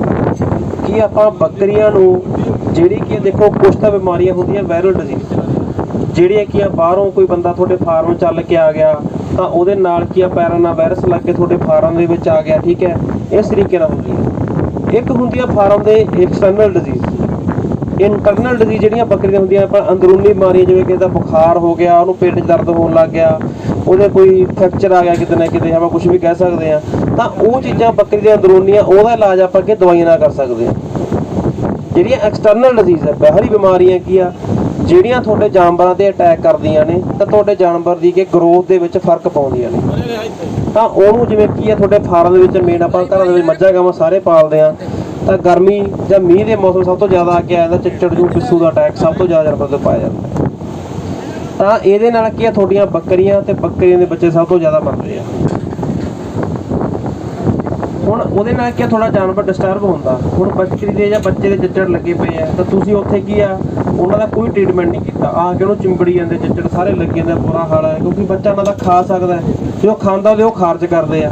Management ਕੀ ਆਪਾਂ ਬੱਕਰੀਆਂ ਨੂੰ ਜਿਹੜੀ ਕਿ ਦੇਖੋ ਕੁਛ ਤਾਂ ਬਿਮਾਰੀਆਂ ਹੁੰਦੀਆਂ ਵਾਇਰਲ ਡਿਜ਼ੀਜ਼ ਜਿਹੜੀਆਂ ਕਿ ਆ ਬਾਹਰੋਂ ਕੋਈ ਬੰਦਾ ਤੁਹਾਡੇ ਫਾਰਮ ਚੱਲ ਕੇ ਆ ਗਿਆ, ਤਾਂ ਉਹਦੇ ਨਾਲ ਕੀ ਆ ਪੈਰਾਂ ਨਾਲ ਵਾਇਰਸ ਲੱਗ ਕੇ ਤੁਹਾਡੇ ਫਾਰਮ ਦੇ ਵਿੱਚ ਆ ਗਿਆ, ਠੀਕ ਹੈ? ਇਸ ਤਰੀਕੇ ਨਾਲ ਹੁੰਦੀ ਹੈ। ਇੱਕ ਹੁੰਦੀ ਆ ਫਾਰਮ ਦੇ ਐਕਸਟਰਨਲ ਡਿਜ਼ੀਜ਼ ਇੰਟਰਨਲ ਡਿਜ਼ੀਜ਼ ਜਿਹੜੀਆਂ ਬੱਕਰੀਆਂ ਹੁੰਦੀਆਂ, ਆਪਾਂ ਅੰਦਰੂਨੀ ਬਿਮਾਰੀਆਂ ਜਿਵੇਂ ਕਿਸੇ ਦਾ ਬੁਖਾਰ ਹੋ ਗਿਆ, ਉਹਨੂੰ ਪੇਟ 'ਚ ਦਰਦ ਹੋਣ ਲੱਗ ਗਿਆ, ਉਹਦੇ ਕੋਈ ਫ੍ਰੈਕਚਰ ਆ ਗਿਆ ਕਿਤੇ ਨਾ ਕਿਤੇ, ਆਪਾਂ ਕੁਝ ਵੀ ਕਹਿ ਸਕਦੇ ਆ ਤਾਂ ਉਹ ਚੀਜ਼ਾਂ ਬੱਕਰੀ ਦੀਆਂ ਅੰਦਰੂਨੀਆਂ, ਉਹਦਾ ਇਲਾਜ ਆਪਾਂ ਕਿ ਦਵਾਈਆਂ ਨਾਲ ਕਰ ਸਕਦੇ ਹਾਂ। ਜਿਹੜੀਆਂ ਐਕਸਟਰਨਲ ਡਿਜ਼ੀਜ਼ ਹੈ ਬਾਹਰੀ ਬਿਮਾਰੀਆਂ ਕੀ ਆ? ਜਿਹੜੀਆਂ ਤੁਹਾਡੇ ਜਾਨਵਰਾਂ ਤੇ ਅਟੈਕ ਕਰਦੀਆਂ ਨੇ, ਤਾਂ ਤੁਹਾਡੇ ਜਾਨਵਰ ਦੀ ਕਿ ਗਰੋਥ ਦੇ ਵਿੱਚ ਫ਼ਰਕ ਪਾਉਂਦੀਆਂ ਨੇ। ਤਾਂ ਉਹਨੂੰ ਜਿਵੇਂ ਕੀ ਆ, ਤੁਹਾਡੇ ਫਾਰਮ ਦੇ ਵਿੱਚ ਮੇਨ ਆਪਾਂ ਘਰਾਂ ਦੇ ਵਿੱਚ ਮੱਝਾਂ, ਗਾਵਾਂ ਸਾਰੇ ਪਾਲਦੇ ਆ ਤਾਂ ਗਰਮੀ ਜਾਂ ਮੀਂਹ ਦੇ ਮੌਸਮ ਸਭ ਤੋਂ ਜ਼ਿਆਦਾ ਆ ਕੇ ਆਇਆ ਤਾਂ ਚਿੱਚੜ, ਜੂ, ਪਿੱਸੂ ਦਾ ਅਟੈਕ ਸਭ ਤੋਂ ਜ਼ਿਆਦਾ ਜਾਨਵਰ ਪਾਇਆ ਜਾਂਦਾ। ਤਾਂ ਇਹਦੇ ਨਾਲ ਕੀ ਆ, ਤੁਹਾਡੀਆਂ ਬੱਕਰੀਆਂ ਤੇ ਬੱਕਰੀਆਂ ਦੇ ਬੱਚੇ ਸਭ ਤੋਂ ਜ਼ਿਆਦਾ ਮਰਦੇ ਆ। ਹੁਣ ਉਹਦੇ ਨਾਲ ਕੀ ਆ ਥੋੜਾ ਜਾਨਵਰ ਡਿਸਟਰਬ ਹੁੰਦਾ। ਹੁਣ ਬੱਚੇ ਦੇ ਜਾਂ ਬੱਚੇ ਦੇ ਚਿੱਚੜ ਲੱਗੇ ਪਏ ਆ ਤਾਂ ਤੁਸੀਂ ਉੱਥੇ ਕੀ ਆ ਉਹਨਾਂ ਦਾ ਕੋਈ ਟ੍ਰੀਟਮੈਂਟ ਨਹੀਂ ਕੀਤਾ। ਆ ਕੇ ਉਹਨੂੰ ਚਿੰਬੜੀ ਜਾਂਦੇ ਚਿੱਚੜ ਸਾਰੇ ਲੱਗੇ ਜਾਂਦੇ ਬੁਰਾ ਹਾਲ ਹੈ ਕਿਉਂਕਿ ਬੱਚਾ ਉਹਨਾਂ ਦਾ ਖਾ ਸਕਦਾ ਹੈ। ਜੇ ਉਹ ਖਾਂਦਾ ਉਹਦੇ ਉਹ ਖਾਰਜ ਕਰਦੇ ਆ।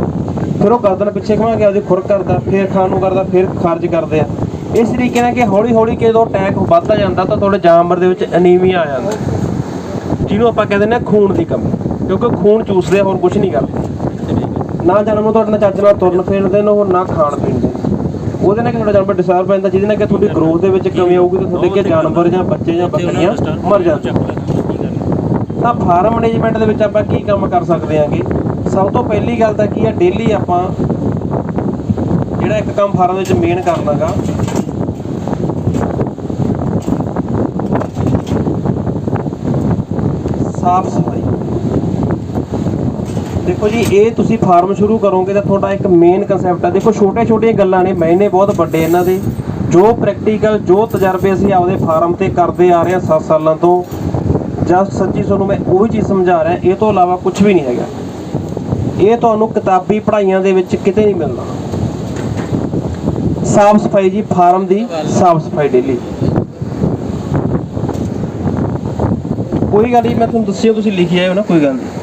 ਫਿਰ ਉਹ ਗਰਦਨ ਪਿੱਛੇ ਘੁਮਾ ਕੇ ਉਹਦੀ ਖੁਰਕ ਕਰਦਾ ਫਿਰ ਖਾਣ ਨੂੰ ਕਰਦਾ ਫਿਰ ਖਾਰਜ ਕਰਦੇ ਆ। ਇਸ ਤਰੀਕੇ ਨਾਲ ਕਿ ਹੌਲੀ ਹੌਲੀ ਕਿ ਜਦੋਂ ਅਟੈਕ ਵੱਧਦਾ ਜਾਂਦਾ ਤਾਂ ਤੁਹਾਡੇ ਜਾਨਵਰ ਦੇ ਵਿੱਚ ਅਨੀਮੀਆ ਆ ਜਾਂਦਾ। ਜਿਹਨੂੰ ਆਪਾਂ ਕਹਿੰਦੇ ਨੇ ਖੂਨ ਦੀ ਕਮੀ ਕਿਉਂਕਿ ਖੂਨ ਚੂਸਦੇ ਆ, ਹੋਰ ਕੁਝ ਨਹੀਂ ਕਰਦੇ। ਨਾ ਨੂੰ ਤੁਹਾਡੇ ਨਾਲ ਚੱਜ ਨਾਲ ਤੁਰਨ ਫਿਰਨ ਦੇ ਨੂੰ ਨਾ ਖਾਣ ਪੀਣ ਦੇ। ਉਹਦੇ ਨਾਲ ਕਿ ਤੁਹਾਡਾ ਜਾਨਵਰ ਡਿਸਟਰਬ ਪੈਂਦਾ ਜਿਹਦੇ ਨਾਲ ਕਿ ਤੁਹਾਡੀ ਗਰੋਥ ਦੇ ਵਿੱਚ ਕਮੀ ਆਊਗੀ ਤੇ ਤੁਹਾਡੇ ਕਿ ਜਾਨਵਰ ਜਾਂ ਬੱਚੇ ਜਾਂ ਬੱਕਰੀਆਂ ਮਰ ਜਾਂਦੇ ਤਾਂ ਫਾਰਮ ਮੈਨੇਜਮੈਂਟ ਦੇ ਵਿੱਚ ਆਪਾਂ ਕੀ ਕੰਮ ਕਰ ਸਕਦੇ ਆਂਗੇ ਸਭ ਤੋਂ ਪਹਿਲੀ ਗੱਲ ਤਾਂ ਕੀ ਆ ਡੇਲੀ ਆਪਾਂ ਜਿਹੜਾ ਇੱਕ ਕੰਮ ਫਾਰਮ ਦੇ ਵਿੱਚ ਮੇਨ ਕਰਨਾਗਾ ਸਾਫ਼ ਸਫ਼ਾਈ। ਦੇਖੋ ਜੀ, ਇਹ ਤੁਸੀਂ ਫਾਰਮ ਸ਼ੁਰੂ ਕਰੋਗੇ ਤਾਂ ਤੁਹਾਡਾ ਇੱਕ ਮੇਨ ਕਨਸੈਪਟ ਆ। ਦੇਖੋ ਛੋਟੇ ਛੋਟੀਆਂ ਗੱਲਾਂ ਨੇ ਮੈਨੇ ਬਹੁਤ ਵੱਡੇ ਇਹਨਾਂ ਦੇ। ਜੋ ਪ੍ਰੈਕਟੀਕਲ ਜੋ ਤਜਰਬੇ ਅਸੀਂ ਆਪਦੇ ਫਾਰਮ ਤੇ ਕਰਦੇ ਆ ਰਹੇ ਹਾਂ 7 ਸਾਲਾਂ ਤੋਂ ਜਸਟ ਸੱਚੀ ਤੁਹਾਨੂੰ ਮੈਂ ਉਹੀ ਚੀਜ਼ ਸਮਝਾ ਰਿਹਾ, ਇਹ ਤੋਂ ਇਲਾਵਾ ਕੁਝ ਵੀ ਨਹੀਂ ਹੈਗਾ। ਇਹ ਤੁਹਾਨੂੰ ਕਿਤਾਬੀ ਪੜ੍ਹਾਈਆਂ ਦੇ ਵਿੱਚ ਕਿਤੇ ਨਹੀਂ ਮਿਲਣਾ। ਸਾਫ਼ ਸਫ਼ਾਈ ਜੀ ਫਾਰਮ ਦੀ ਸਾਫ਼ ਸਫ਼ਾਈ ਡੇਲੀ ਕੋਈ ਗੱਲ ਨਹੀਂ ਮੈਂ ਤੁਹਾਨੂੰ ਦੱਸਿਓ, ਤੁਸੀਂ ਲਿਖਿਆ ਆਇਓ ਨਾ, ਕੋਈ ਗੱਲ ਨਹੀਂ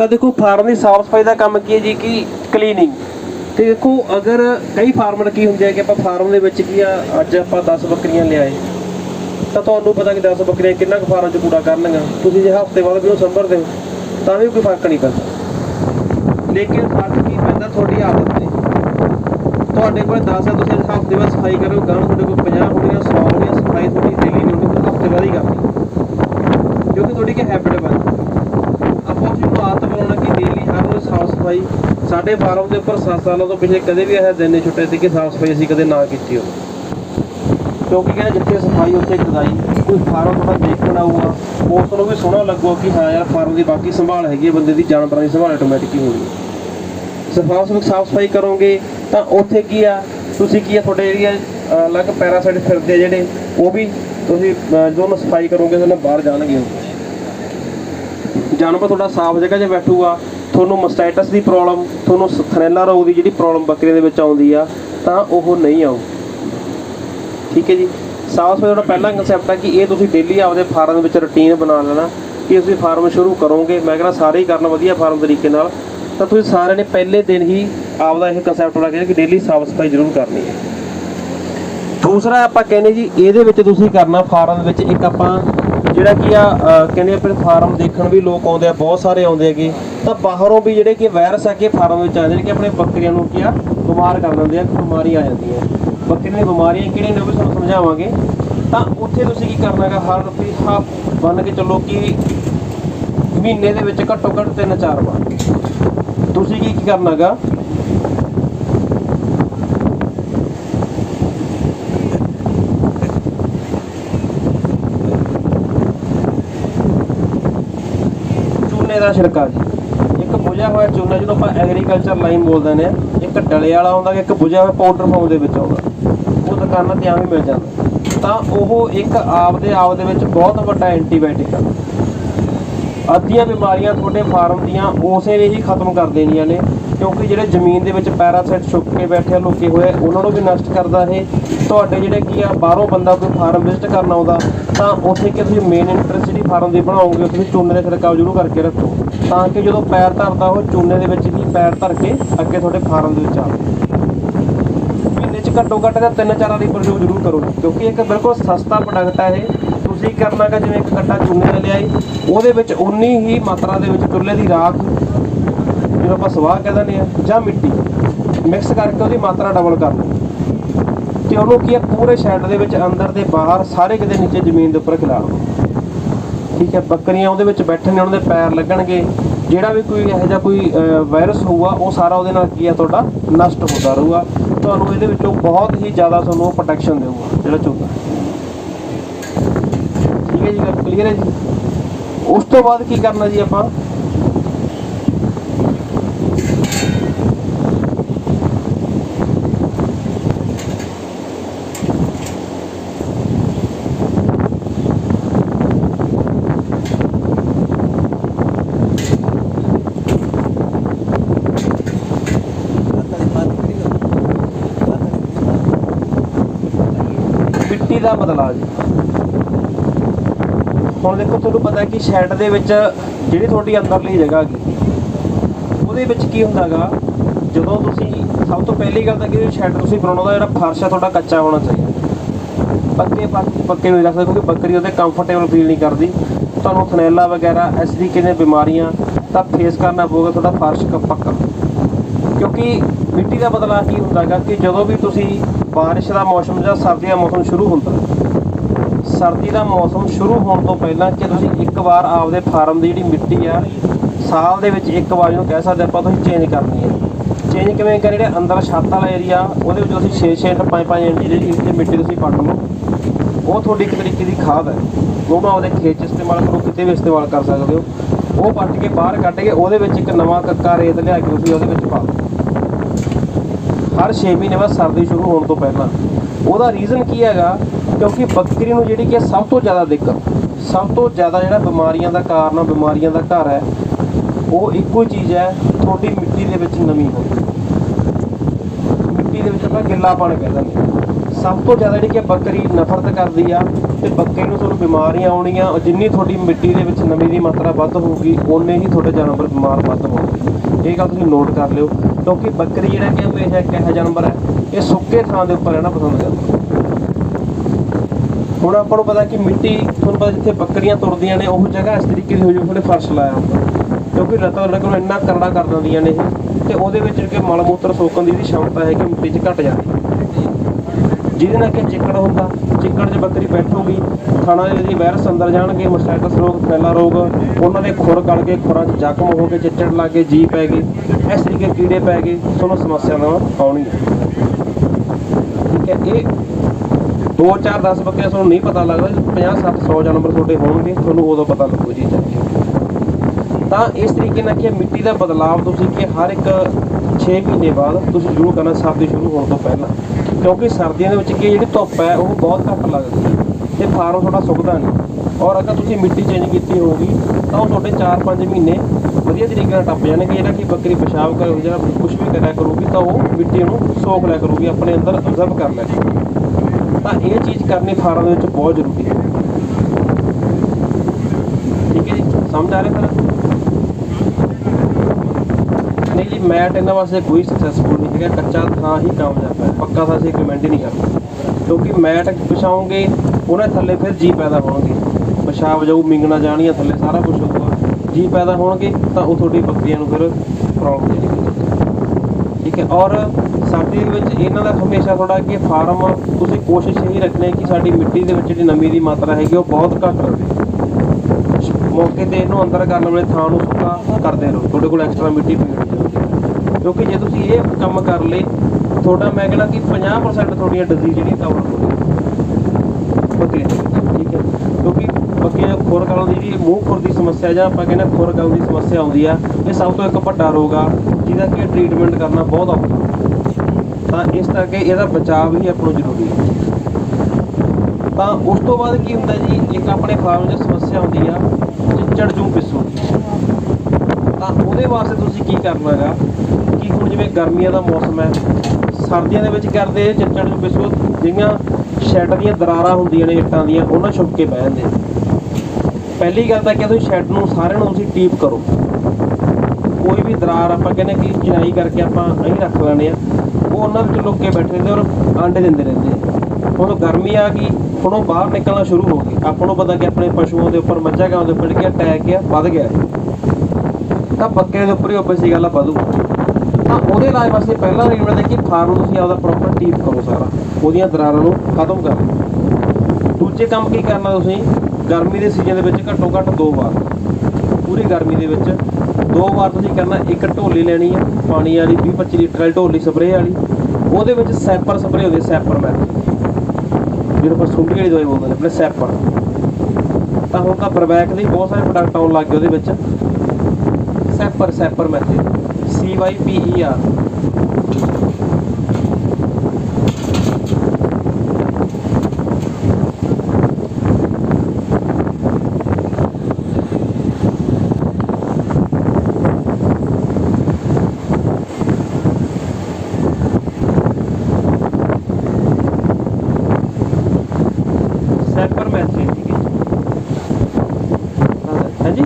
ਤਾਂ ਦੇਖੋ ਫਾਰਮ ਦੀ ਸਾਫ਼ ਸਫ਼ਾਈ ਦਾ ਕੰਮ ਕੀ ਹੈ ਜੀ, ਕਿ ਕਲੀਨਿੰਗ ਤੇ ਦੇਖੋ ਅਗਰ ਕਈ ਫਾਰਮਰ ਕੀ ਹੁੰਦੇ ਆ ਕਿ ਆਪਾਂ ਫਾਰਮ ਦੇ ਵਿੱਚ ਕੀ ਆ, ਅੱਜ ਆਪਾਂ 10 ਬੱਕਰੀਆਂ ਲਿਆਏ, ਤਾਂ ਤੁਹਾਨੂੰ ਪਤਾ ਕਿ 10 ਬੱਕਰੀਆਂ ਕਿੰਨਾ ਕੁ ਫਾਰਮ 'ਚ ਕੂੜਾ ਕਰਨਗੀਆਂ। ਤੁਸੀਂ ਜੇ ਹਫ਼ਤੇ ਬਾਅਦ ਵੀ ਉਹ ਸੰਭਰਦੇ ਹੋ ਤਾਂ ਵੀ ਕੋਈ ਫ਼ਰਕ ਨਹੀਂ ਪੈਂਦਾ। ਲੇਕਿਨ ਫ਼ਰਕ ਕੀ ਪੈਂਦਾ ਤੁਹਾਡੀ ਆਦਤ ਤੇ। ਤੁਹਾਡੇ ਕੋਲ 10 ਹੈ ਤੁਸੀਂ ਹਫ਼ਤੇ ਬਾਅਦ ਸਫ਼ਾਈ ਕਰੋ ਗਾਂ ਤੁਹਾਡੇ ਕੋਲ 50 ਹੋਣੀਆਂ 100 ਹੋਣੀਆਂ ਸਫ਼ਾਈ ਤੁਹਾਡੀ ਡੇਲੀ ਨਹੀਂ ਹੋਣੀ ਹਫ਼ਤੇ ਬਾਅਦ ਹੀ ਕਰਨੀ। ਕਿਉਂਕਿ ਤੁਹਾਡੀ ਕੀ ਹੈਬਿਟ ਬਣ ਆਪਾਂ ਉਸ ਨੂੰ ਆਦਤ ਬਣਾਉਣਾ ਕਿ ਡੇਲੀ ਸਾਫ਼ ਸਫ਼ਾਈ ਸਾਡੇ ਫਾਰਮ ਦੇ ਉੱਪਰ 7 ਸਾਲਾਂ ਤੋਂ ਪਿਛਲੇ ਕਦੇ ਵੀ ਇਹ ਦਿਨ ਨਹੀਂ ਛੁੱਟੇ ਸੀ ਕਿ ਸਾਫ਼ ਸਫ਼ਾਈ ਅਸੀਂ ਕਦੇ ਨਾ ਕੀਤੀ ਹੋਵੇ। ਕਿਉਂਕਿ ਕਹਿੰਦੇ ਜਿੱਥੇ ਸਫ਼ਾਈ ਉੱਥੇ ਖੁਦਾਈ। ਕੋਈ ਫਾਰਮ ਤੁਹਾਡਾ ਦੇਖਣ ਆਊਗਾ ਉਸ ਨੂੰ ਵੀ ਸੋਹਣਾ ਲੱਗੂਗਾ ਕਿ ਹਾਂ ਯਾਰ ਫਾਰਮ ਦੀ ਬਾਕੀ ਸੰਭਾਲ ਹੈਗੀ ਹੈ ਬੰਦੇ ਦੀ ਜਾਨਵਰਾਂ ਦੀ ਸੰਭਾਲ ਆਟੋਮੈਟਿਕ ਹੀ ਹੋਣੀ ਹੈ। ਸਾਫ਼ ਸਾਫ਼ ਸਫ਼ਾਈ ਕਰੋਗੇ ਤਾਂ ਉੱਥੇ ਕੀ ਆ ਤੁਸੀਂ ਕੀ ਆ ਤੁਹਾਡੇ ਏਰੀਆ ਅਲੱਗ ਪੈਰਾਸਾਈਟ ਫਿਰਦੇ ਆ ਜਿਹੜੇ ਉਹ ਵੀ ਤੁਸੀਂ ਅਹ, ਜਦੋਂ ਸਫ਼ਾਈ ਕਰੋਗੇ ਤਾਂ ਬਾਹਰ ਜਾਣਗੇ। ਜਾਨਵਰ ਤੁਹਾਡਾ ਸਾਫ਼ ਜਗ੍ਹਾ 'ਚ ਬੈਠੂਗਾ ਤੁਹਾਨੂੰ ਮਸਟਾਈਟਸ ਦੀ ਪ੍ਰੋਬਲਮ ਤੁਹਾਨੂੰ ਥਰੈਲਾ ਰੋਗ ਦੀ ਜਿਹੜੀ ਪ੍ਰੋਬਲਮ ਬੱਕਰੀਆਂ ਦੇ ਵਿੱਚ ਆਉਂਦੀ ਆ, ਤਾਂ ਉਹ ਨਹੀਂ ਆਉ। ਠੀਕ ਹੈ ਜੀ? ਸਾਫ਼ ਸਫ਼ਾਈ ਦਾ ਪਹਿਲਾ ਕਨਸੈਪਟ ਆ ਕਿ ਇਹ ਤੁਸੀਂ ਡੇਲੀ ਆਪਦੇ ਫਾਰਮ ਦੇ ਵਿੱਚ ਰੁਟੀਨ ਬਣਾ ਲੈਣਾ, ਕਿ ਤੁਸੀਂ ਫਾਰਮ ਸ਼ੁਰੂ ਕਰੋਗੇ। ਮੈਂ ਕਹਿੰਦਾ ਸਾਰੇ ਹੀ ਕਰਨ ਵਧੀਆ ਫਾਰਮ ਤਰੀਕੇ ਨਾਲ। ਤਾਂ ਤੁਸੀਂ ਸਾਰਿਆਂ ਨੇ ਪਹਿਲੇ ਦਿਨ ਹੀ ਆਪਦਾ ਇਹ ਕਨਸੈਪਟ ਰੱਖਿਆ ਕਿ ਡੇਲੀ ਸਾਫ਼ ਸਫ਼ਾਈ ਜ਼ਰੂਰ ਕਰਨੀ ਹੈ। ਦੂਸਰਾ ਆਪਾਂ ਕਹਿੰਦੇ ਜੀ, ਇਹਦੇ ਵਿੱਚ ਤੁਸੀਂ ਕਰਨਾ ਫਾਰਮ ਵਿੱਚ ਇੱਕ ਆਪਾਂ ਜਿਹੜਾ ਕੀ ਆ ਕਹਿੰਦੇ ਆਪਣੇ ਫਾਰਮ ਦੇਖਣ ਵੀ ਲੋਕ ਆਉਂਦੇ ਆ, ਬਹੁਤ ਸਾਰੇ ਆਉਂਦੇ ਹੈਗੇ। ਤਾਂ ਬਾਹਰੋਂ ਵੀ ਜਿਹੜੇ ਕਿ ਵਾਇਰਸ ਆ ਕੇ ਫਾਰਮ ਵਿੱਚ ਆਉਂਦੇ ਨੇ ਕਿ ਆਪਣੇ ਬੱਕਰੀਆਂ ਨੂੰ ਕੀ ਆ, ਬਿਮਾਰ ਕਰ ਦਿੰਦੇ ਆ ਬਿਮਾਰੀਆਂ ਆ ਜਾਂਦੀਆਂ ਬੱਕਰੀਆਂ ਦੀਆਂ ਬਿਮਾਰੀਆਂ ਕਿਹੜੀਆਂ ਨੇ ਉਹ ਵੀ ਤੁਹਾਨੂੰ ਸਮਝਾਵਾਂਗੇ। ਤਾਂ ਉੱਥੇ ਤੁਸੀਂ ਕੀ ਕਰਨਾ ਹੈਗਾ, ਹਰ ਵੀ ਹਾਫ ਬੰਨ ਕੇ ਚੱਲੋ ਕਿ ਮਹੀਨੇ ਦੇ ਵਿੱਚ ਘੱਟੋ ਘੱਟ ਤਿੰਨ ਚਾਰ ਵਾਰ। ਤੁਸੀਂ ਕੀ ਕੀ ਕਰਨਾ ਹੈਗਾ ਚੂਨੇ ਦਾ ਛਿੜਕਾ ਜੀ। ਇੱਕ ਬੁਝਿਆ ਹੋਇਆ ਚੂਨਾ, ਜਿਹਨੂੰ ਆਪਾਂ ਐਗਰੀਕਲਚਰ ਲਾਈਨ ਬੋਲਦੇ ਨੇ। ਇੱਕ ਡਲੇ ਵਾਲਾ ਆਉਂਦਾ, ਇੱਕ ਬੁਝਿਆ ਹੋਇਆ ਪਾਊਡਰ ਫਾਰਮ ਦੇ ਵਿੱਚ ਆਉਂਦਾ। ਉਹ ਦੁਕਾਨਾਂ ਤੇ ਆਮ ਹੀ ਮਿਲ ਜਾਂਦਾ। ਤਾਂ ਉਹ ਇੱਕ ਆਪ ਦੇ ਆਪ ਦੇ ਵਿੱਚ ਬਹੁਤ ਵੱਡਾ ਐਂਟੀਬਾਇਓਟਿਕ ਆ। ਅੱਧੀਆਂ ਬਿਮਾਰੀਆਂ ਤੁਹਾਡੇ ਫਾਰਮ ਦੀਆਂ ਉਸੇ ਨੇ ਹੀ ਖਤਮ ਕਰ ਦੇਣੀਆਂ ਨੇ, ਕਿਉਂਕਿ ਜਿਹੜੇ ਜ਼ਮੀਨ ਦੇ ਵਿੱਚ ਪੈਰਾਸਾਈਟ ਛੁਪ ਕੇ ਬੈਠੇ ਲੁਕੇ ਹੋਏ ਉਹਨਾਂ ਨੂੰ ਵੀ ਨਸ਼ਟ ਕਰਦਾ ਇਹ। ਤੁਹਾਡੇ ਜਿਹੜੇ ਕੀ ਆ, ਬਾਹਰੋਂ ਬੰਦਾ ਕੋਈ ਫਾਰਮ ਵਿਜ਼ਿਟ ਕਰਨ ਆਉਂਦਾ, ਤਾਂ ਉੱਥੇ ਕਿ ਤੁਸੀਂ ਮੇਨ ਇੰਟਰਸਟ ਫਾਰਮ ਦੀ ਬਣਾਓਗੇ ਉੱਥੇ ਤੁਸੀਂ ਚੂਨੇ ਦਾ ਛਿੜਕਾਅ ਜ਼ਰੂਰ ਕਰਕੇ ਰੱਖੋ। ਤਾਂ ਕਿ ਜਦੋਂ ਪੈਰ ਧਰਦਾ, ਉਹ ਚੂਨੇ ਦੇ ਵਿੱਚ ਹੀ ਪੈਰ ਧਰ ਕੇ ਅੱਗੇ ਤੁਹਾਡੇ ਫਾਰਮ ਦੇ ਵਿੱਚ ਆਵੇ ਮਹੀਨੇ ਘੱਟੋ ਘੱਟ ਦਾ ਤਿੰਨ ਚਾਰਾਂ ਦੀ ਪ੍ਰਯੋਗ ਜ਼ਰੂਰ ਕਰੋ। ਕਿਉਂਕਿ ਇੱਕ ਬਿਲਕੁਲ ਸਸਤਾ ਪ੍ਰੋਡਕਟ ਹੈ ਇਹ। ਤੁਸੀਂ ਕਰਨਾ ਜਿਵੇਂ ਇੱਕ ਗੱਟਾ ਚੂਨੇ ਦਾ ਲਿਆਈ, ਉਹਦੇ ਵਿੱਚ ਉਨੀ ਹੀ ਮਾਤਰਾ ਦੇ ਵਿੱਚ ਚੁੱਲ੍ਹੇ ਦੀ ਰਾਖ, ਜਿਹਨੂੰ ਆਪਾਂ ਸਵਾਹ ਕਹਿ ਦਿੰਦੇ ਆ ਜਾਂ ਮਿੱਟੀ ਮਿਕਸ ਕਰਕੇ ਉਹਦੀ ਮਾਤਰਾ ਡਬਲ ਕਰ ਲਓ। ਤੇ ਉਹਨੂੰ ਕੀ ਹੈ ਪੂਰੇ ਸ਼ੈੱਡ ਦੇ ਵਿੱਚ ਅੰਦਰ ਤੇ ਬਾਹਰ, ਸਾਰੇ ਕਿਤੇ ਨੀਚੇ ਜ਼ਮੀਨ ਦੇ ਉੱਪਰ ਖਿਲਾ ਲਓ। ਠੀਕ ਹੈ, ਬੱਕਰੀਆਂ ਉਹਦੇ ਵਿੱਚ ਬੈਠੇ ਨੇ ਉਹਨਾਂ ਦੇ ਪੈਰ ਲੱਗਣਗੇ। ਜਿਹੜਾ ਵੀ ਕੋਈ ਇਹੋ ਜਿਹਾ ਕੋਈ ਵਾਇਰਸ ਹੋਊਗਾ, ਉਹ ਸਾਰਾ ਉਹਦੇ ਨਾਲ ਕੀ ਹੈ, ਤੁਹਾਡਾ ਨਸ਼ਟ ਹੁੰਦਾ ਰਹੂਗਾ। ਤੁਹਾਨੂੰ ਇਹਦੇ ਵਿੱਚੋਂ ਬਹੁਤ ਹੀ ਜ਼ਿਆਦਾ ਤੁਹਾਨੂੰ ਪ੍ਰੋਟੈਕਸ਼ਨ ਦੇਊਗਾ, ਜਿਹੜਾ ਚੂਨਾ ਠੀਕ ਹੈ ਜੀ, ਗੱਲ ਕਲੀਅਰ ਹੈ ਜੀ? ਉਸ ਤੋਂ ਬਾਅਦ ਕੀ ਕਰਨਾ ਜੀ ਆਪਾਂ ਮਿੱਟੀ ਦਾ ਬਦਲਾਅ ਜੀ। ਹੁਣ ਦੇਖੋ, ਤੁਹਾਨੂੰ ਪਤਾ ਕਿ ਸ਼ੈੱਡ ਦੇ ਵਿੱਚ ਜਿਹੜੀ ਤੁਹਾਡੀ ਅੰਦਰਲੀ ਜਗ੍ਹਾ ਹੈਗੀ, ਉਹਦੇ ਵਿੱਚ ਕੀ ਹੁੰਦਾਗਾ ਜਦੋਂ ਤੁਸੀਂ ਸਭ ਤੋਂ ਪਹਿਲੀ ਗੱਲ ਤਾਂ ਕਿ ਸ਼ੈੱਡ ਤੁਸੀਂ ਬਣਾਉਣਾ, ਉਹਦਾ ਜਿਹੜਾ ਫਰਸ਼ ਆ ਤੁਹਾਡਾ ਕੱਚਾ ਹੋਣਾ ਚਾਹੀਦਾ। ਪੱਕੇ ਪੱਕੇ ਨਹੀਂ ਰੱਖ ਸਕਦੇ, ਕਿਉਂਕਿ ਬੱਕਰੀ ਉਹਦੇ ਕੰਫਰਟੇਬਲ ਫੀਲ ਨਹੀਂ ਕਰਦੀ। ਤੁਹਾਨੂੰ ਫਨੈਲਾ ਵਗੈਰਾ, ਇਸ ਤਰੀਕੇ ਦੀਆਂ ਬਿਮਾਰੀਆਂ, ਤਾਂ ਫੇਸ ਕਰਨਾ ਪਊਗਾ, ਤੁਹਾਡਾ ਫਰਸ਼ ਕ- ਪੱਕਾ। ਕਿਉਂਕਿ ਮਿੱਟੀ ਦਾ ਬਦਲਾਅ ਕੀ ਹੁੰਦਾਗਾ ਕਿ ਜਦੋਂ ਵੀ ਤੁਸੀਂ ਬਾਰਿਸ਼ ਦਾ ਮੌਸਮ ਜਾਂ ਸਰਦੀ ਦਾ ਮੌਸਮ ਸ਼ੁਰੂ ਹੁੰਦਾ, ਸਰਦੀ ਦਾ ਮੌਸਮ ਸ਼ੁਰੂ ਹੋਣ ਤੋਂ ਪਹਿਲਾਂ ਕਿ ਤੁਸੀਂ ਇੱਕ ਵਾਰ ਆਪਦੇ ਫਾਰਮ ਦੀ ਜਿਹੜੀ ਮਿੱਟੀ ਆ, ਸਾਲ ਦੇ ਵਿੱਚ ਇੱਕ ਵਾਰ ਇਹਨੂੰ ਕਹਿ ਸਕਦੇ ਆਪਾਂ ਤੁਸੀਂ ਚੇਂਜ ਕਰਨੀ ਹੈ ਚੇਂਜ ਕਿਵੇਂ ਕਰ ਜਿਹੜੇ ਅੰਦਰ ਛੱਤ ਵਾਲਾ ਏਰੀਆ ਉਹਦੇ ਵਿੱਚ ਤੁਸੀਂ 6-6 ਇੰਚ 5-5 ਇੰਚ ਜਿਹੜੀ ਇੱਥੇ ਮਿੱਟੀ ਤੁਸੀਂ ਪੱਟ ਲਓ। ਉਹ ਤੁਹਾਡੀ ਇੱਕ ਤਰੀਕੇ ਦੀ ਖਾਦ ਹੈ ਉਹਨੂੰ ਆਪਦੇ ਖੇਤ 'ਚ ਇਸਤੇਮਾਲ ਕਰੋ, ਕਿਤੇ ਵੀ ਇਸਤੇਮਾਲ ਕਰ ਸਕਦੇ ਹੋ। ਉਹ ਪੱਟ ਕੇ ਬਾਹਰ ਕੱਢ ਕੇ ਉਹਦੇ ਵਿੱਚ ਇੱਕ ਨਵਾਂ ਕੱਕਾ ਰੇਤ ਲਿਆ ਕੇ ਤੁਸੀਂ ਉਹਦੇ ਵਿੱਚ ਪਾ ਦਿਓ। ਹਰ 6 ਮਹੀਨੇ ਬਾਅਦ ਸਰਦੀ ਸ਼ੁਰੂ ਹੋਣ ਤੋਂ ਪਹਿਲਾਂ। ਉਹਦਾ ਰੀਜ਼ਨ ਕੀ ਹੈਗਾ? ਕਿਉਂਕਿ ਬੱਕਰੀ ਨੂੰ ਜਿਹੜੀ ਕਿ ਸਭ ਤੋਂ ਜ਼ਿਆਦਾ ਦਿੱਕਤ, ਸਭ ਤੋਂ ਜ਼ਿਆਦਾ ਜਿਹੜਾ ਬਿਮਾਰੀਆਂ ਦਾ ਕਾਰਨ ਆ, ਬਿਮਾਰੀਆਂ ਦਾ ਘਰ ਹੈ, ਉਹ ਇੱਕੋ ਹੀ ਚੀਜ਼ ਹੈ, ਤੁਹਾਡੀ ਮਿੱਟੀ ਦੇ ਵਿੱਚ ਨਮੀ ਹੋਣੀ। ਮਿੱਟੀ ਦੇ ਵਿੱਚ ਆਪਾਂ ਗਿੱਲਾਪਣ ਕਹਿ ਦਿੰਦੇ ਸਭ ਤੋਂ ਜ਼ਿਆਦਾ ਜਿਹੜੀ ਕਿ ਬੱਕਰੀ ਨਫ਼ਰਤ ਕਰਦੀ ਆ, ਤੇ ਬੱਕਰੀ ਨੂੰ ਤੁਹਾਨੂੰ ਬਿਮਾਰੀਆਂ ਆਉਣੀਆਂ ਜਿੰਨੀ ਤੁਹਾਡੀ ਮਿੱਟੀ ਦੇ ਵਿੱਚ ਨਮੀ ਦੀ ਮਾਤਰਾ ਵੱਧ ਹੋਊਗੀ, ਓਨੇ ਹੀ ਤੁਹਾਡੇ ਜਾਨਵਰ ਬਿਮਾਰ ਵੱਧ ਹੋਣਗੇ। ਇਹ ਗੱਲ ਤੁਸੀਂ ਨੋਟ ਕਰ ਲਿਓ। ਕਿਉਂਕਿ ਬੱਕਰੀ ਜਿਹੜਾ ਕਿ ਹਮੇਸ਼ਾ ਇੱਕ ਇਹੋ ਜਾਨਵਰ ਹੈ, ਇਹ ਸੁੱਕੇ ਥਾਂ ਦੇ ਉੱਪਰ ਰਹਿਣਾ ਪਸੰਦ ਕਰਦਾ। ਹੁਣ ਆਪਾਂ ਨੂੰ ਪਤਾ ਕਿ ਮਿੱਟੀ, ਤੁਹਾਨੂੰ ਪਤਾ ਜਿੱਥੇ ਬੱਕਰੀਆਂ ਤੁਰਦੀਆਂ ਨੇ, ਉਹ ਜਗ੍ਹਾ ਇਸ ਤਰੀਕੇ ਦੀ ਹੋ ਜਾਵੇ ਥੋੜੇ ਫਰਸ਼ ਲਾਇਆ ਹੁੰਦਾ। ਕਿਉਂਕਿ ਰਤਾ ਰਤਾ ਨੂੰ ਇੰਨਾ ਕਰੜਾ ਕਰ ਦਿੰਦੀਆਂ ਨੇ ਇਹ, ਤੇ ਉਹਦੇ ਵਿੱਚ ਕਿ ਮਲ ਮੂਤਰ ਸੋਕਣ ਦੀ ਵੀ ਸ਼ਮਤਾ ਹੈ ਕਿ ਮਿੱਟੀ 'ਚ ਘਟ ਜਾਂਦੀ ਜਿਹਦੇ ਨਾਲ ਕਿ ਚਿੱਕੜ ਹੁੰਦਾ, ਚਿੱਕੜ 'ਚ ਬੱਕਰੀ ਬੈਠੂਗੀ ਖਾਣਾ ਦੇ ਵਿੱਚ ਵਾਇਰਸ ਅੰਦਰ ਜਾਣਗੇ ਮਸਟੈਟਸ ਰੋਗ, ਫੈਲਾ ਰੋਗ, ਉਹਨਾਂ ਦੇ ਖੁਰ ਗਲ ਕੇ ਖੁਰਾਂ 'ਚ ਜ਼ਖਮ ਹੋ ਕੇ ਚਿੱਟੜ ਲੱਗ ਗਏ ਜੀ ਪੈ ਗਏ, ਇਸ ਤਰੀਕੇ ਕੀੜੇ ਪੈ ਗਏ ਤੁਹਾਨੂੰ ਸਮੱਸਿਆਵਾਂ ਆਉਣੀਆਂ ਠੀਕ ਹੈ, ਇਹ 2 4 10 ਬੱਕਰੀਆਂ ਤੁਹਾਨੂੰ ਨਹੀਂ ਪਤਾ ਲੱਗਦਾ 50 60 100 ਜਾਨਵਰ ਤੁਹਾਡੇ ਹੋਣਗੇ, ਤੁਹਾਨੂੰ ਉਦੋਂ ਪਤਾ ਲੱਗੂ ਜੀ ਤਾਂ ਇਸ ਤਰੀਕੇ ਨਾਲ ਕਿ ਮਿੱਟੀ ਦਾ ਬਦਲਾਵ ਤੁਸੀਂ ਕਿ ਹਰ ਇੱਕ 6 ਮਹੀਨੇ ਬਾਅਦ ਤੁਸੀਂ ਜ਼ਰੂਰ ਕਰਨਾ ਸਰਦੀ ਸ਼ੁਰੂ ਹੋਣ ਤੋਂ ਪਹਿਲਾਂ। ਕਿਉਂਕਿ ਸਰਦੀਆਂ ਦੇ ਵਿੱਚ ਕੀ ਜਿਹੜੀ ਧੁੱਪ ਹੈ, ਉਹ ਬਹੁਤ ਘੱਟ ਲੱਗਦੀ ਹੈ। ਤੇ ਫਾਰਮ ਤੁਹਾਡਾ ਸੁੱਕਦਾ ਨਹੀਂ। ਔਰ ਅਗਰ ਤੁਸੀਂ ਮਿੱਟੀ ਚੇਂਜ ਕੀਤੀ ਹੋਊਗੀ, ਤਾਂ ਉਹ ਤੁਹਾਡੇ 4-5 ਮਹੀਨੇ ਵਧੀਆ ਤਰੀਕੇ ਨਾਲ ਟੱਪ ਜਾਣਗੇ। ਜਿਹੜਾ ਕਿ ਬੱਕਰੀ ਪਿਸ਼ਾਬ ਕਰੇ, ਜਿਹੜਾ ਕੁਝ ਵੀ ਕਰਿਆ ਕਰੂਗੀ, ਤਾਂ ਉਹ ਮਿੱਟੀ ਨੂੰ ਸੋਖ ਲਿਆ ਕਰੂਗੀ, ਆਪਣੇ ਅੰਦਰ ਅਬਜ਼ਰਵ ਕਰ ਲਿਆ ਕਰੂਗੀ। ਤਾਂ ਇਹ ਚੀਜ਼ ਕਰਨੀ ਫਾਰਮ ਦੇ ਵਿੱਚ ਬਹੁਤ ਜ਼ਰੂਰੀ ਹੈ। ਠੀਕ ਹੈ ਜੀ? ਸਮਝ ਆ ਰਿਹਾ ਸਰ? ਨਹੀਂ ਜੀ ਮੈਟ ਇਹਨਾਂ ਵਾਸਤੇ ਕੋਈ ਸਕਸੈਸਫੁਲ ਨਹੀਂ ਹੈਗਾ, ਕੱਚਾ ਥਾਂ ਹੀ ਕਾਮਯਾਬ ਹੈ ਪੱਕਾ ਥਾਂ ਅਸੀਂ ਕਮੈਂਟ ਹੀ ਨਹੀਂ ਕਰਦੇ। ਕਿਉਂਕਿ ਮੈਟ ਵਿਛਾਓਗੇ ਉਹਨਾਂ ਥੱਲੇ ਫਿਰ ਜੀ ਪੈਦਾ ਹੋਣਗੇ। ਪਿਸ਼ਾਬ ਜਾਊ, ਮਿੰਗਣਾ ਜਾਣੀਆਂ, ਥੱਲੇ ਸਾਰਾ ਕੁਝ ਹੋਊਗਾ। ਜੀ ਪੈਦਾ ਹੋਣਗੇ, ਤਾਂ ਉਹ ਤੁਹਾਡੀ ਬੱਕਰੀਆਂ ਨੂੰ ਫਿਰ ਪ੍ਰੋਬਲਮ ਦੇਣਗੇ। ਠੀਕ ਹੈ, ਔਰ ਸਾਡੇ ਵਿੱਚ ਇਹਨਾਂ ਦਾ ਹਮੇਸ਼ਾ ਥੋੜਾ ਕਿ ਫਾਰਮ ਤੁਸੀਂ ਕੋਸ਼ਿਸ਼ ਇਹ ਰੱਖਣੀ ਕਿ ਸਾਡੀ ਮਿੱਟੀ ਦੇ ਵਿੱਚ ਜਿਹੜੀ ਨਮੀ ਦੀ ਮਾਤਰਾ ਹੈਗੀ, ਉਹ ਬਹੁਤ ਘੱਟ ਰਹੇ। ਮੌਕੇ ਤੇ ਇਹਨੂੰ ਅੰਦਰ ਕਰਨ ਵਾਲੇ ਥਾਂ ਨੂੰ ਸੁੱਕਾ ਕਰਦੇ ਰਹੋ। ਤੁਹਾਡੇ ਕੋਲ ਐਕਸਟਰਾ ਮਿੱਟੀ ਪਈ ਹੋਣੀ ਚਾਹੀਦੀ ਕਿਉਂਕਿ ਜੇ ਤੁਸੀਂ ਇਹ ਕੰਮ ਕਰ ਲਏ, ਤੁਹਾਡਾ ਮੈਂ ਕਹਿੰਦਾ ਕਿ 50% ਤੁਹਾਡੀਆਂ ਡਿਜ਼ੀਜ਼ ਜਿਹੜੀ ਕਵਰ ਹੋ ਗਈਆਂ ਬੱਕਰੀਆਂ ਠੀਕ ਹੈ। ਕਿਉਂਕਿ ਬੱਕਰੀਆਂ ਖੁਰ ਦੀ ਜਿਹੜੀ ਮੂੰਹ ਖੁਰ ਦੀ ਸਮੱਸਿਆ ਜਾਂ ਆਪਾਂ ਕਹਿੰਦੇ ਖੁਰ ਗਲਣ ਦੀ ਸਮੱਸਿਆ ਆਉਂਦੀ ਆ, ਇਹ ਸਭ ਤੋਂ ਇੱਕ ਵੱਡਾ ਰੋਗ ਆ, ਜਿਹਦਾ ਕਿ ਟ੍ਰੀਟਮੈਂਟ ਕਰਨਾ ਬਹੁਤ ਔਖਾ। ਤਾਂ ਇਸ ਕਰਕੇ ਇਹਦਾ ਬਚਾਅ ਵੀ ਆਪਾਂ ਨੂੰ ਜ਼ਰੂਰੀ ਹੈ ਤਾਂ ਉਸ ਤੋਂ ਬਾਅਦ ਕੀ ਹੁੰਦਾ ਜੀ, ਇੱਕ ਆਪਣੇ ਫਾਰਮ 'ਚ ਸਮੱਸਿਆ ਆਉਂਦੀ ਆ, ਚਿੱਚੜ ਜੂ ਪਿੱਸੂ। ਤਾਂ ਉਹਦੇ ਵਾਸਤੇ ਤੁਸੀਂ ਕੀ ਕਰਨਾ ਹੈਗਾ ਕਿ ਹੁਣ ਜਿਵੇਂ ਗਰਮੀਆਂ ਦਾ ਮੌਸਮ ਹੈ, ਸਰਦੀਆਂ ਦੇ ਵਿੱਚ ਕਰਦੇ ਇਹ ਚਿੱਚੜ ਜੂ ਪਿੱਸੂ, ਜਿਹੜੀਆਂ ਸ਼ੈੱਡ ਦੀਆਂ ਦਰਾਰਾਂ ਹੁੰਦੀਆਂ ਨੇ ਇੱਟਾਂ ਦੀਆਂ, ਉਹਨਾਂ ਛੁਪ ਕੇ ਬਹਿ ਜਾਂਦੇ ਪਹਿਲੀ ਗੱਲ ਤਾਂ ਕਿ ਤੁਸੀਂ ਸ਼ੈੱਡ ਨੂੰ ਸਾਰਿਆਂ ਨੂੰ ਤੁਸੀਂ ਟੀਪ ਕਰੋ। ਕੋਈ ਵੀ ਦਰਾਰ ਆਪਾਂ ਕਹਿੰਦੇ ਕਿ ਚਿਣਾਈ ਕਰਕੇ ਆਪਾਂ ਅਹੀਂ ਰੱਖ ਲੈਣੇ ਆ, ਉਹ ਉਹਨਾਂ ਵਿੱਚ ਲੁੱਕ ਕੇ ਬੈਠੇ ਰਹਿੰਦੇ ਔਰ ਆਂਡੇ ਦਿੰਦੇ ਰਹਿੰਦੇ ਹੁਣ ਗਰਮੀ ਆ ਗਈ, ਹੁਣ ਉਹ ਬਾਹਰ ਨਿਕਲਣਾ ਸ਼ੁਰੂ ਹੋ ਗਏ। ਆਪਾਂ ਨੂੰ ਪਤਾ ਕਿ ਆਪਣੇ ਪਸ਼ੂਆਂ ਦੇ ਉੱਪਰ, ਮੱਝਾਂ ਗਾਂ ਦੇ ਉੱਪਰ ਜਿਹੜਾ ਅਟੈਕ ਆ, ਵੱਧ ਗਿਆ। ਤਾਂ ਬੱਕਰੇ ਦੇ ਉੱਪਰ ਹੀ obvious ਜਿਹੀ ਗੱਲ ਆ, ਵਧੂ। ਤਾਂ ਉਹਦੇ ਇਲਾਜ ਵਾਸਤੇ ਪਹਿਲਾ ਟ੍ਰੀਟਮੈਂਟ ਹੈ ਕਿ ਫਾਰਮ ਨੂੰ ਤੁਸੀਂ ਆਪਦਾ ਪ੍ਰੋਪਰ ਟੀਪ ਕਰੋ ਸਾਰਾ, ਉਹਦੀਆਂ ਦਰਾਰਾਂ ਨੂੰ ਖਤਮ ਕਰੋ। ਦੂਜੇ ਕੰਮ ਕੀ ਕਰਨਾ ਤੁਸੀਂ? ਗਰਮੀ ਦੇ ਸੀਜ਼ਨ ਦੇ ਵਿੱਚ ਘੱਟੋ ਘੱਟ ਦੋ ਵਾਰ। ਪੂਰੀ ਗਰਮੀ ਦੇ ਵਿੱਚ ਦੋ ਵਾਰ ਤੁਸੀਂ ਕਰਨਾ, ਇੱਕ ਢੋਲੀ ਲੈਣੀ ਹੈ ਪਾਣੀ ਵਾਲੀ 20 25 ਲੀਟਰ ਵਾਲੀ ਢੋਲੀ ਸਪਰੇਅ ਵਾਲੀ। ਉਹਦੇ ਵਿੱਚ ਸੈਪਰ ਸਪਰੇਅ ਹੁੰਦੀ ਸੈਪਰ ਮੈਥਡ ਜਿਹਨੂੰ ਆਪਾਂ ਸੁੰਡੀ ਵਾਲੀ ਦਵਾਈ ਬੋਲਦੇ ਨੇ, ਆਪਣੇ ਸੈਪਰ। ਤਾਂ ਹੁਣ ਤਾਂ ਬਰਬੈਕ ਦੇ ਬਹੁਤ ਸਾਰੇ ਪ੍ਰੋਡਕਟ ਆਉਣ ਲੱਗ ਗਏ ਉਹਦੇ ਵਿੱਚ। Cyper cyper method C Y P E R cyper method ਠੀਕ ਹੈ ਹਾਂ ਹਾਂਜੀ